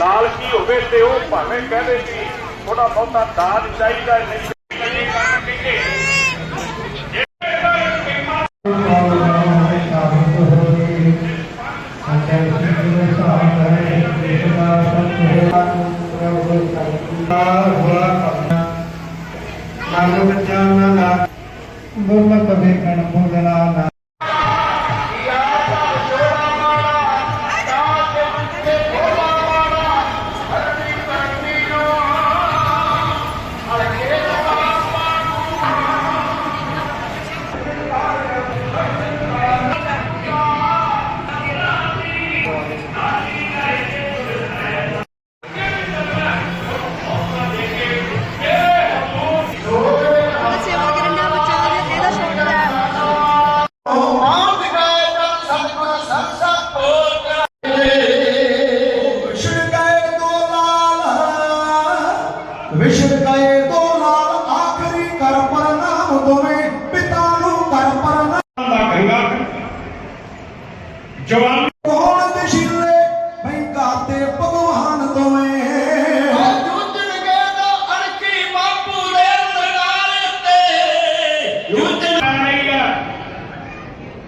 ਲਾਲਚੀ ਹੋਵੇ ਤੇ ਉਹ ਭਾਵੇਂ ਕਹਦੇ ਕਿ ਥੋੜਾ ਬਹੁਤਾ ਦਾਨ ਚਾਹੀਦਾ ਨਹੀਂ ਨਹੀਂ ਕਰਨ ਕਹਿੰਦੇ ਗੁਰਮਤਿ ਵੇਖਣ ਮੁੰਦਲਾ ਨਾ ਜਵਾਨ ਕੋਣ ਦਸ਼ਿਲੇ ਬੈਂਕਾ ਤੇ ਭਗਵਾਨ ਦੋਵੇਂ। ਨਹੀਂ ਹੈ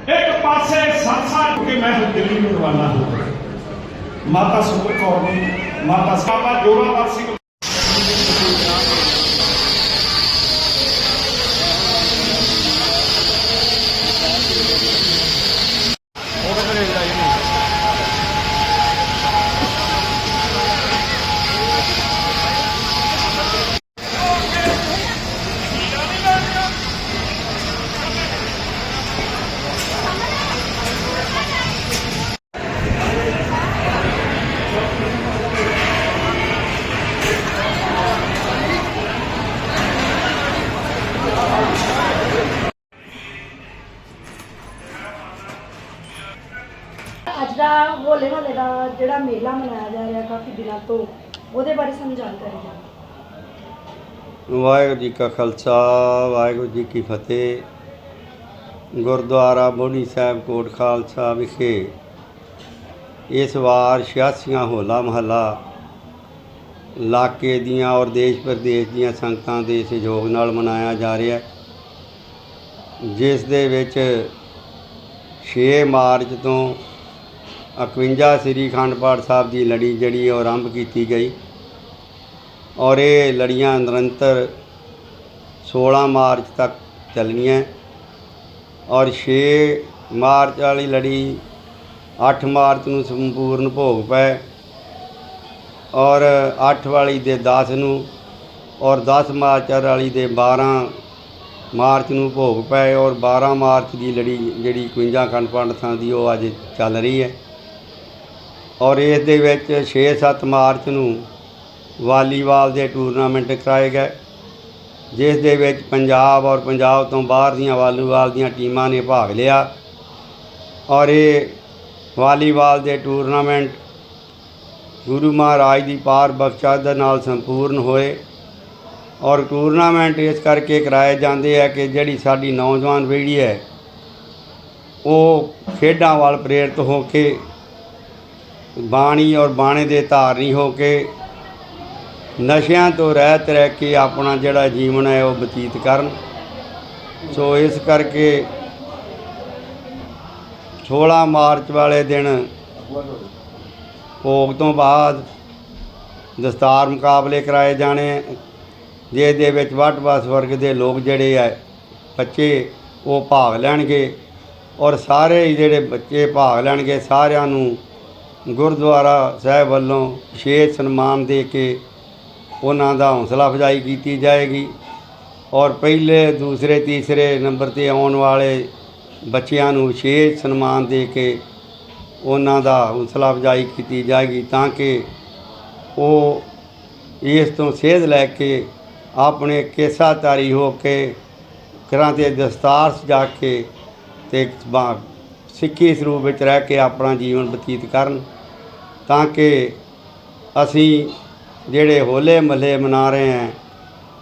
ਇੱਕ ਪਾਸੇ ਸੰਸਾਰ ਕਿ ਮੈਂ ਹੁਣ ਦਿੱਲੀ ਨੂੰ ਰਵਾਨਾ ਹੋ ਮਾਤਾ ਸੁਖਰ ਕੌਰ ਨੂੰ ਮਾਤਾ ਸਾਹਿਬਾ ਜੋਰਾਵਰ ਸਿੰਘ ਦਾ ਹੋਲੇ ਦਾ ਜਿਹੜਾ ਮੇਲਾ ਮਨਾਇਆ ਜਾ ਰਿਹਾ ਕਾਫੀ ਦਿਨਾਂ ਤੋਂ, ਉਹਦੇ ਬਾਰੇ ਸਾਨੂੰ ਜਾਣਕਾਰੀ ਦਿਓ। ਵਾਹਿਗੁਰੂ ਜੀ ਕਾ ਖਾਲਸਾ, ਵਾਹਿਗੁਰੂ ਜੀ ਕੀ ਫਤਿਹ। ਗੁਰਦੁਆਰਾ ਬੋੜੀ ਸਾਹਿਬ ਕੋਟ ਖਾਲਸਾ ਵਿਖੇ ਇਸ ਵਾਰ 86ਵਾਂ ਹੋਲਾ ਮਹੱਲਾ ਇਲਾਕੇ ਦੀਆਂ ਔਰ ਦੇਸ਼ ਪ੍ਰਦੇਸ਼ ਦੀਆਂ ਸੰਗਤਾਂ ਦੇ ਸਹਿਯੋਗ ਨਾਲ ਮਨਾਇਆ ਜਾ ਰਿਹਾ ਹੈ। ਜਿਸ ਦੇ ਵਿੱਚ 6 ਮਾਰਚ ਤੋਂ 51 ਸ੍ਰੀ ਅਖੰਡ ਪਾਠ ਸਾਹਿਬ ਦੀ ਲੜੀ ਜਿਹੜੀ ਉਹ ਆਰੰਭ ਕੀਤੀ ਗਈ। ਔਰ ਇਹ ਲੜੀਆਂ ਨਿਰੰਤਰ 16 ਮਾਰਚ ਤੱਕ ਚੱਲਣੀਆਂ ਔਰ 6 ਮਾਰਚ ਵਾਲੀ ਲੜੀ 8 ਮਾਰਚ ਨੂੰ ਸੰਪੂਰਨ ਭੋਗ ਪਏ ਔਰ 8 ਵਾਲੀ ਦੇ 10 ਨੂੰ ਔਰ 10 ਮਾਰਚ ਵਾਲੀ ਦੇ 12 ਮਾਰਚ ਨੂੰ ਭੋਗ ਪਏ ਔਰ 12 ਮਾਰਚ ਦੀ ਲੜੀ ਜਿਹੜੀ 51 ਅਖੰਡ ਪਾਠ ਥਾਂ ਦੀ ਉਹ ਅੱਜ ਚੱਲ ਰਹੀ ਹੈ। ਔਰ ਇਸ ਦੇ ਵਿੱਚ 6-7 ਮਾਰਚ ਨੂੰ ਵਾਲੀਬਾਲ ਦੇ ਟੂਰਨਾਮੈਂਟ ਕਰਾਏ ਗਏ, ਜਿਸ ਦੇ ਵਿੱਚ ਪੰਜਾਬ ਔਰ ਪੰਜਾਬ ਤੋਂ ਬਾਹਰ ਦੀਆਂ ਵਾਲੀਬਾਲ ਦੀਆਂ ਟੀਮਾਂ ਨੇ ਭਾਗ ਲਿਆ। ਔਰ ਇਹ ਵਾਲੀਬਾਲ ਦੇ ਟੂਰਨਾਮੈਂਟ ਗੁਰੂ ਮਹਾਰਾਜ ਦੀ ਪਾਰ ਬਖਸ਼ਾ ਨਾਲ ਸੰਪੂਰਨ ਹੋਏ ਔਰ ਟੂਰਨਾਮੈਂਟ ਇਸ ਕਰਕੇ ਕਰਾਏ ਜਾਂਦੇ ਆ ਕਿ ਜਿਹੜੀ ਸਾਡੀ ਨੌਜਵਾਨ ਪੀੜ੍ਹੀ ਹੈ, ਉਹ ਖੇਡਾਂ ਵੱਲ ਪ੍ਰੇਰਿਤ ਹੋ ਕੇ ਬਾਣੀ ਔਰ ਬਾਣੇ ਦੇ ਧਾਰਨੀ ਹੋ ਕੇ ਨਸ਼ਿਆਂ ਤੋਂ ਰਹਿਤ ਰਹਿ ਕੇ ਆਪਣਾ ਜਿਹੜਾ ਜੀਵਨ ਹੈ ਉਹ ਬਤੀਤ ਕਰਨ। ਸੋ ਇਸ ਕਰਕੇ 16 ਮਾਰਚ ਵਾਲੇ ਦਿਨ ਭੋਗ ਤੋਂ ਬਾਅਦ ਦਸਤਾਰ ਮੁਕਾਬਲੇ ਕਰਾਏ ਜਾਣੇ ਜਿਸ ਦੇ ਵਿੱਚ ਵੱਟ ਵੱਸ ਵਰਗ ਦੇ ਲੋਕ ਜਿਹੜੇ ਆ, ਬੱਚੇ ਉਹ ਭਾਗ ਲੈਣਗੇ ਔਰ ਸਾਰੇ ਹੀ ਜਿਹੜੇ ਬੱਚੇ ਭਾਗ ਲੈਣਗੇ, ਸਾਰਿਆਂ ਨੂੰ ਗੁਰਦੁਆਰਾ ਸਾਹਿਬ ਵੱਲੋਂ ਵਿਸ਼ੇਸ਼ ਸਨਮਾਨ ਦੇ ਕੇ ਉਹਨਾਂ ਦਾ ਹੌਸਲਾ ਅਫਜ਼ਾਈ ਕੀਤੀ ਜਾਏਗੀ ਔਰ ਪਹਿਲੇ, ਦੂਸਰੇ, ਤੀਸਰੇ ਨੰਬਰ ਤੇ ਆਉਣ ਵਾਲੇ ਬੱਚਿਆਂ ਨੂੰ ਵਿਸ਼ੇਸ਼ ਸਨਮਾਨ ਦੇ ਕੇ ਉਹਨਾਂ ਦਾ ਹੌਸਲਾ ਅਫਜ਼ਾਈ ਕੀਤੀ ਜਾਏਗੀ ਤਾਂ ਕਿ ਉਹ ਇਸ ਤੋਂ ਸੇਧ ਲੈ ਕੇ ਆਪਣੇ ਕੇਸਾ ਕੇਸਾਤਾਰੀ ਹੋ ਕੇ ਘਰਾਂ ਤੇ ਦਸਤਾਰ ਸਜਾ ਕੇ ਤੇ ਸਿੱਖੀ ਸਰੂਪ ਵਿੱਚ ਰਹਿ ਕੇ ਆਪਣਾ ਜੀਵਨ ਬਤੀਤ ਕਰਨ। ਤਾਂ ਕਿ ਅਸੀਂ ਜਿਹੜੇ ਹੋਲੇ ਮਹੱਲੇ ਮਨਾ ਰਹੇ ਹਾਂ,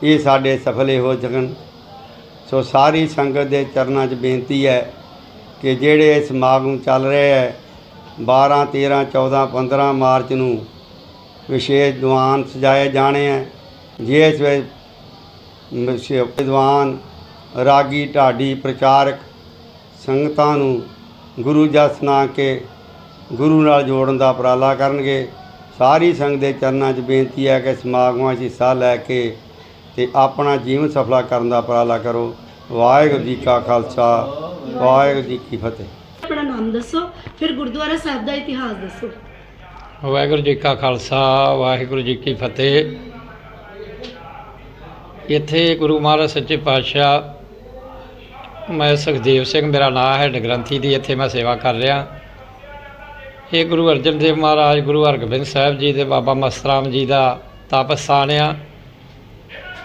ਇਹ ਸਾਡੇ ਸਫਲੇ ਹੋ ਸਕਣ। ਸੋ ਸਾਰੀ ਸੰਗਤ ਦੇ ਚਰਨਾਂ 'ਚ ਬੇਨਤੀ ਹੈ ਕਿ ਜਿਹੜੇ ਇਹ ਸਮਾਗਮ ਚੱਲ ਰਹੇ ਹੈ 12 13 14 15 ਮਾਰਚ ਨੂੰ ਵਿਸ਼ੇਸ਼ ਦੀਵਾਨ ਸਜਾਏ ਜਾਣੇ ਹੈ। ਜਿਸ ਵਿੱਚ ਵਿਸ਼ੇ- ਵਿਦਵਾਨ ਰਾਗੀ, ਢਾਡੀ ਪ੍ਰਚਾਰਕ ਸੰਗਤਾਂ ਨੂੰ ਗੁਰੂ ਜਸ ਸੁਣਾ ਕੇ ਗੁਰੂ ਨਾਲ ਜੋੜਨ ਦਾ ਉਪਰਾਲਾ ਕਰਨਗੇ। ਸਾਰੀ ਸੰਗਤ ਦੇ ਚਰਨਾਂ 'ਚ ਬੇਨਤੀ ਹੈ ਕਿ ਸਮਾਗਮਾਂ 'ਚ ਹਿੱਸਾ ਲੈ ਕੇ ਤੇ ਆਪਣਾ ਜੀਵਨ ਸਫਲਾ ਕਰਨ ਦਾ ਉਪਰਾਲਾ ਕਰੋ। ਵਾਹਿਗੁਰੂ ਜੀ ਕਾ ਖਾਲਸਾ ਵਾਹਿਗੁਰੂ ਜੀ ਕੀ ਫਤਿਹ। ਆਪਣਾ ਨਾਮ ਦੱਸੋ ਫਿਰ ਗੁਰਦੁਆਰਾ ਸਾਹਿਬ ਦਾ ਇਤਿਹਾਸ ਦੱਸੋ। ਵਾਹਿਗੁਰੂ ਜੀ ਕਾ ਖਾਲਸਾ ਵਾਹਿਗੁਰੂ ਜੀ ਕੀ ਫਤਿਹ। ਇੱਥੇ ਗੁਰੂ ਮਹਾਰਾਜ ਸੱਚੇ ਪਾਤਸ਼ਾਹ ਮੈਂ ਸੁਖਦੇਵ ਸਿੰਘ ਮੇਰਾ ਨਾਮ ਹੈ ਗ੍ਰੰਥੀ ਦੀ ਇੱਥੇ ਮੈਂ ਸੇਵਾ ਕਰ ਰਿਹਾ। ਇਹ ਗੁਰੂ ਅਰਜਨ ਦੇਵ ਮਹਾਰਾਜ, ਗੁਰੂ ਹਰਗੋਬਿੰਦ ਸਾਹਿਬ ਜੀ ਦੇ ਬਾਬਾ ਮਸਤਰਾਮ ਜੀ ਦਾ ਤਪ ਸਥਾਨ ਆ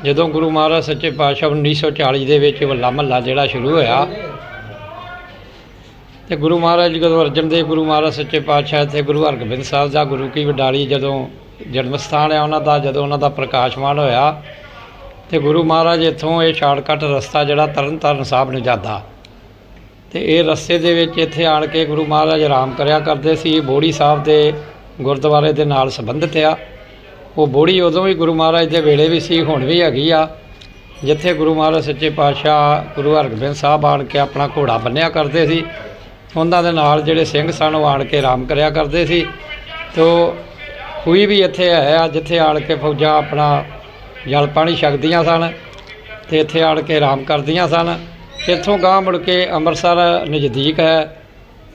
ਜਦੋਂ ਗੁਰੂ ਮਹਾਰਾਜ ਸੱਚੇ ਪਾਤਸ਼ਾਹ 1940 ਦੇ ਵਿੱਚ ਵੱਲਾ ਮਹੱਲਾ ਜਿਹੜਾ ਸ਼ੁਰੂ ਹੋਇਆ, ਤੇ ਗੁਰੂ ਮਹਾਰਾਜ ਜੀ ਜਦੋਂ ਅਰਜਨ ਦੇਵ, ਗੁਰੂ ਮਹਾਰਾਜ ਸੱਚੇ ਪਾਤਸ਼ਾਹ ਤੇ ਗੁਰੂ ਹਰਗੋਬਿੰਦ ਸਾਹਿਬ ਦਾ ਗੁਰੂ ਕੀ ਵਡਾਲੀ ਜਦੋਂ ਜਨਮ ਸਥਾਨ ਆ ਉਹਨਾਂ ਦਾ, ਜਦੋਂ ਉਹਨਾਂ ਦਾ ਪ੍ਰਕਾਸ਼ਮਾਨ ਹੋਇਆ, ਤੇ ਗੁਰੂ ਮਹਾਰਾਜ ਇੱਥੋਂ ਇਹ ਸ਼ਾਰਟਕਟ ਰਸਤਾ ਜਿਹੜਾ ਤਰਨ ਤਾਰਨ ਸਾਹਿਬ ਨੂੰ ਜਾਂਦਾ। ਤੇ ਇਹ ਰਸਤੇ ਦੇ ਵਿੱਚ ਇੱਥੇ ਆਣ ਕੇ ਗੁਰੂ ਮਹਾਰਾਜ ਆਰਾਮ ਕਰਿਆ ਕਰਦੇ ਸੀ। ਬੋੜੀ ਸਾਹਿਬ ਦੇ ਗੁਰਦੁਆਰੇ ਦੇ ਨਾਲ ਸੰਬੰਧਿਤ ਆ। ਉਹ ਬੋੜੀ ਉਦੋਂ ਵੀ ਗੁਰੂ ਮਹਾਰਾਜ ਦੇ ਵੇਲੇ ਵੀ ਸੀ, ਹੁਣ ਵੀ ਹੈਗੀ ਆ। ਜਿੱਥੇ ਗੁਰੂ ਮਹਾਰਾਜ ਸੱਚੇ ਪਾਤਸ਼ਾਹ ਗੁਰੂ ਹਰਗੋਬਿੰਦ ਸਾਹਿਬ ਆਣ ਕੇ ਆਪਣਾ ਘੋੜਾ ਬੰਨਿਆ ਕਰਦੇ ਸੀ, ਉਹਨਾਂ ਦੇ ਨਾਲ ਜਿਹੜੇ ਸਿੰਘ ਸਨ ਉਹ ਆਣ ਕੇ ਆਰਾਮ ਕਰਿਆ ਕਰਦੇ ਸੀ। ਤੋ ਕੋਈ ਵੀ ਇੱਥੇ ਹੈ ਆ, ਜਿੱਥੇ ਆਣ ਕੇ ਫੌਜਾਂ ਆਪਣਾ ਜਲ ਪਾਣੀ ਛਕਦੀਆਂ ਸਨ ਤੇ ਇੱਥੇ ਆਣ ਕੇ ਆਰਾਮ ਕਰਦੀਆਂ ਸਨ। ਇੱਥੋਂ ਗਾਂਹ ਮੁੜ ਕੇ ਅੰਮ੍ਰਿਤਸਰ ਨਜ਼ਦੀਕ ਹੈ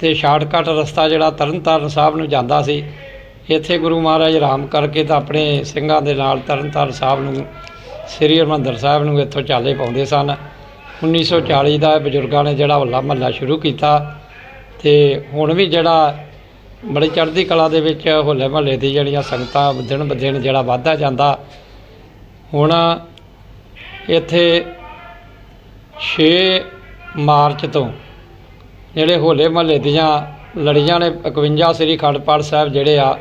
ਤੇ ਸ਼ਾਰਟਕਟ ਰਸਤਾ ਜਿਹੜਾ ਤਰਨਤਾਰਨ ਸਾਹਿਬ ਨੂੰ ਜਾਂਦਾ ਸੀ, ਇੱਥੇ ਗੁਰੂ ਮਹਾਰਾਜ ਆਰਾਮ ਕਰਕੇ ਤਾਂ ਆਪਣੇ ਸਿੰਘਾਂ ਦੇ ਨਾਲ ਤਰਨਤਾਰਨ ਸਾਹਿਬ ਨੂੰ, ਸ੍ਰੀ ਹਰਿਮੰਦਰ ਸਾਹਿਬ ਨੂੰ ਇੱਥੋਂ ਚਾਲੇ ਪਾਉਂਦੇ ਸਨ। 1940 ਦਾ ਬਜ਼ੁਰਗਾਂ ਨੇ ਜਿਹੜਾ ਹੋਲਾ ਮਹੱਲਾ ਸ਼ੁਰੂ ਕੀਤਾ ਤੇ ਹੁਣ ਵੀ ਜਿਹੜਾ ਬੜੀ ਚੜ੍ਹਦੀ ਕਲਾ ਦੇ ਵਿੱਚ ਹੋਲੇ ਮਹੱਲੇ ਦੀ ਜਿਹੜੀਆਂ ਸੰਗਤਾਂ ਦਿਨ ਬ ਦਿਨ ਜਿਹੜਾ ਵੱਧਦਾ ਜਾਂਦਾ, ਹੁਣ ਇੱਥੇ 6 ਮਾਰਚ ਤੋਂ ਜਿਹੜੇ ਹੋਲੇ ਮਹੱਲੇ ਦੀਆਂ ਲੜੀਆਂ ਨੇ 51 ਸ੍ਰੀ ਖੰਡ ਪਾਠ ਸਾਹਿਬ ਜਿਹੜੇ ਆ,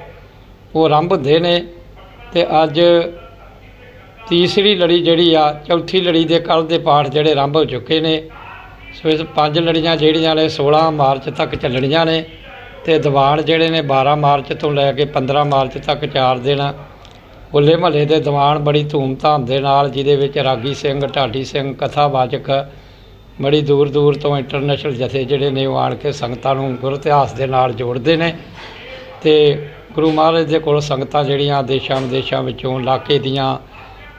ਉਹ ਆਰੰਭ ਹੁੰਦੇ ਨੇ ਤੇ ਅੱਜ ਤੀਸਰੀ ਲੜੀ ਜਿਹੜੀ ਆ, ਚੌਥੀ ਲੜੀ ਦੇ ਕੱਲ ਦੇ ਪਾਠ ਜਿਹੜੇ ਆਰੰਭ ਹੋ ਚੁੱਕੇ ਨੇ। ਸੋ ਇਸ ਪੰਜ ਲੜੀਆਂ ਜਿਹੜੀਆਂ ਨੇ 16 ਮਾਰਚ ਤੱਕ ਚੱਲਣੀਆਂ ਨੇ ਤੇ ਦੀਵਾਨ ਜਿਹੜੇ ਨੇ 12 ਮਾਰਚ ਤੋਂ ਲੈ ਕੇ 15 ਮਾਰਚ ਤੱਕ ਚਾਰ ਦਿਨ ਹੋਲੇ ਮਹੱਲੇ ਦੇ ਦੀਵਾਨ ਬੜੀ ਧੂਮਧਾਮ ਦੇ ਨਾਲ, ਜਿਹਦੇ ਵਿੱਚ ਰਾਗੀ ਸਿੰਘ, ਢਾਡੀ ਸਿੰਘ, ਕਥਾਵਾਚਕ, ਬੜੀ ਦੂਰ ਦੂਰ ਤੋਂ ਇੰਟਰਨੈਸ਼ਨਲ ਜਥੇ ਜਿਹੜੇ ਨੇ, ਉਹ ਆਣ ਕੇ ਸੰਗਤਾਂ ਨੂੰ ਗੁਰ ਇਤਿਹਾਸ ਦੇ ਨਾਲ ਜੋੜਦੇ ਨੇ। ਤੇ ਗੁਰੂ ਮਹਾਰਾਜ ਦੇ ਕੋਲ ਸੰਗਤਾਂ ਜਿਹੜੀਆਂ ਦੇਸ਼ਾਂ ਵਿਦੇਸ਼ਾਂ ਵਿੱਚੋਂ, ਇਲਾਕੇ ਦੀਆਂ,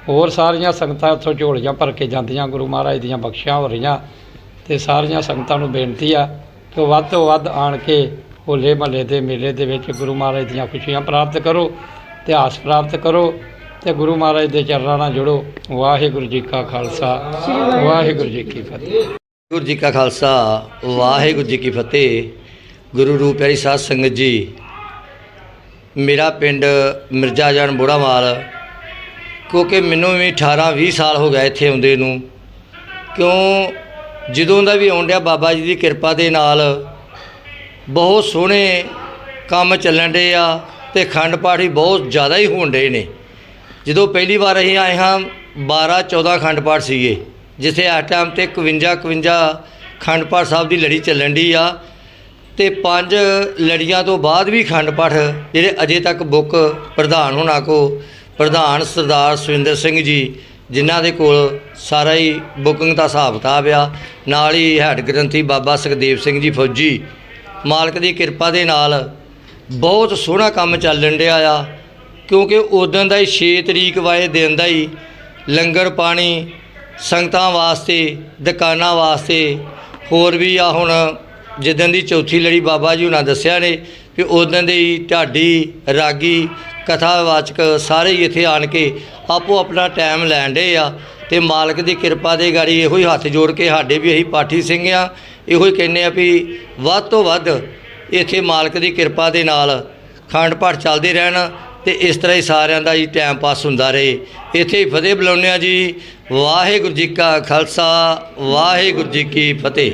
ਹੋਰ ਸਾਰੀਆਂ ਸੰਗਤਾਂ ਉੱਥੋਂ ਝੋਲੀਆਂ ਭਰ ਕੇ ਜਾਂਦੀਆਂ, ਗੁਰੂ ਮਹਾਰਾਜ ਦੀਆਂ ਬਖਸ਼ਿਆਂ ਹੋ ਰਹੀਆਂ। ਤੇ ਸਾਰੀਆਂ ਸੰਗਤਾਂ ਨੂੰ ਬੇਨਤੀ ਆ ਕਿ ਵੱਧ ਤੋਂ ਵੱਧ ਆਣ ਕੇ ਹੋਲੇ ਮਹੱਲੇ ਦੇ ਮੇਲੇ ਦੇ ਵਿੱਚ ਗੁਰੂ ਮਹਾਰਾਜ ਦੀਆਂ ਖੁਸ਼ੀਆਂ ਪ੍ਰਾਪਤ ਕਰੋ। ਇਤਿਹਾਸ ਪ੍ਰਾਪਤ ਕਰੋ ਤੇ ਗੁਰੂ ਮਹਾਰਾਜ ਦੇ ਚਰਨਾਂ ਨਾਲ ਜੁੜੋ। ਵਾਹਿਗੁਰੂ ਜੀ ਕਾ ਖਾਲਸਾ। ਵਾਹਿਗੁਰੂ ਜੀ ਕੀ ਫਤਿਹ। ਗੁਰੂ ਜੀ ਕਾ ਖਾਲਸਾ, ਵਾਹਿਗੁਰੂ ਜੀ ਕੀ ਫਤਿਹ। ਗੁਰੂ ਰੂਪ ਪਿਆਰੀ ਸਾਧ ਸੰਗਤ ਜੀ, ਮੇਰਾ ਪਿੰਡ ਮਿਰਜ਼ਾ ਜਾਨ ਬੋੜਾਵਾਲ, ਕਿਉਂਕਿ ਮੈਨੂੰ ਵੀ 18 20 ਸਾਲ ਹੋ ਗਏ ਇੱਥੇ ਆਉਂਦੇ ਨੂੰ। ਕਿਉਂ? ਜਦੋਂ ਦਾ ਵੀ ਆਉਣ ਬਾਬਾ ਜੀ ਦੀ ਕਿਰਪਾ ਦੇ ਨਾਲ ਬਹੁਤ ਸੋਹਣੇ ਕੰਮ ਚੱਲਣ ਡੇ ਆ। ਤੇ ਖੰਡ ਪਾਠ ਵੀ ਬਹੁਤ ਜ਼ਿਆਦਾ ਹੀ ਹੋਣ ਰਹੇ ਨੇ। ਜਦੋਂ ਪਹਿਲੀ ਵਾਰ ਅਸੀਂ ਆਏ ਹਾਂ 12 14 ਖੰਡ ਪਾਠ ਸੀਗੇ, ਜਿੱਥੇ ਇਸ ਟਾਈਮ ਤੇ 51 51 ਖੰਡ ਪਾਠ ਸਾਹਿਬ ਦੀ ਲੜੀ ਚੱਲਣ ਦੀ ਆ ਤੇ ਪੰਜ ਲੜੀਆਂ ਤੋਂ ਬਾਅਦ ਵੀ ਖੰਡ ਪਾਠ ਜਿਹੜੇ ਅਜੇ ਤੱਕ ਬੁੱਕ ਪ੍ਰਧਾਨ ਹੋਣਾ ਕੋ ਪ੍ਰਧਾਨ ਸਰਦਾਰ ਸੁਰਿੰਦਰ ਸਿੰਘ ਜੀ, ਜਿਨ੍ਹਾਂ ਦੇ ਕੋਲ ਸਾਰਾ ਹੀ ਬੁਕਿੰਗ ਦਾ ਹਿਸਾਬ ਕਿਤਾਬ ਆ, ਨਾਲ ਹੀ ਹੈਡ ਗ੍ਰੰਥੀ ਬਾਬਾ ਸੁਖਦੇਵ ਸਿੰਘ ਜੀ ਫੌਜੀ, ਮਾਲਕ ਦੀ ਕਿਰਪਾ ਦੇ ਨਾਲ ਬਹੁਤ ਸੋਹਣਾ ਕੰਮ ਚੱਲਣ ਡਿਆ ਆ, ਕਿਉਂਕਿ ਉਦੋਂ ਦਾ ਹੀ 6 ਤਰੀਕ ਵਾਲੇ ਦਿਨ ਦਾ ਹੀ ਲੰਗਰ ਪਾਣੀ, ਸੰਗਤਾਂ ਵਾਸਤੇ, ਦੁਕਾਨਾਂ ਵਾਸਤੇ, ਹੋਰ ਵੀ ਆ ਹੁਣ ਜਿੱਦਣ ਦੀ ਚੌਥੀ ਲੜੀ ਬਾਬਾ ਜੀ ਹੁਣਾਂ ਦੱਸਿਆ ਨੇ ਕਿ ਉਦੋਂ ਦੇ ਹੀ ਢਾਡੀ, ਰਾਗੀ, ਕਥਾਵਾਚਕ ਸਾਰੇ ਹੀ ਇੱਥੇ ਆਣ ਕੇ ਆਪੋ ਆਪਣਾ ਟਾਈਮ ਲੈਣ ਡੇ ਆ ਤੇ ਮਾਲਕ ਦੀ ਕਿਰਪਾ ਦੇ ਗਾੜੀ ਇਹੋ ਹੀ ਹੱਥ ਜੋੜ ਕੇ ਸਾਡੇ ਵੀ ਅਸੀਂ ਪਾਠੀ ਸਿੰਘ ਆ। ਇਹੋ ਹੀ ਕਹਿੰਦੇ ਆ ਵੀ ਵੱਧ ਤੋਂ ਵੱਧ ਇੱਥੇ ਮਾਲਕ ਦੀ ਕਿਰਪਾ ਦੇ ਨਾਲ ਖੰਡ ਪਾਠ ਚੱਲਦੇ ਰਹਿਣ ਤੇ ਇਸ ਤਰ੍ਹਾਂ ਹੀ ਸਾਰਿਆਂ ਦਾ ਜੀ ਟਾਈਮ ਪਾਸ ਹੁੰਦਾ ਰਹੇ। ਇੱਥੇ ਹੀ ਫਤਿਹ ਬੁਲਾਉਂਦੇ ਆ ਜੀ। ਵਾਹਿਗੁਰੂ ਜੀ ਕਾ ਖਾਲਸਾ, ਵਾਹਿਗੁਰੂ ਜੀ ਕੀ ਫਤਿਹ।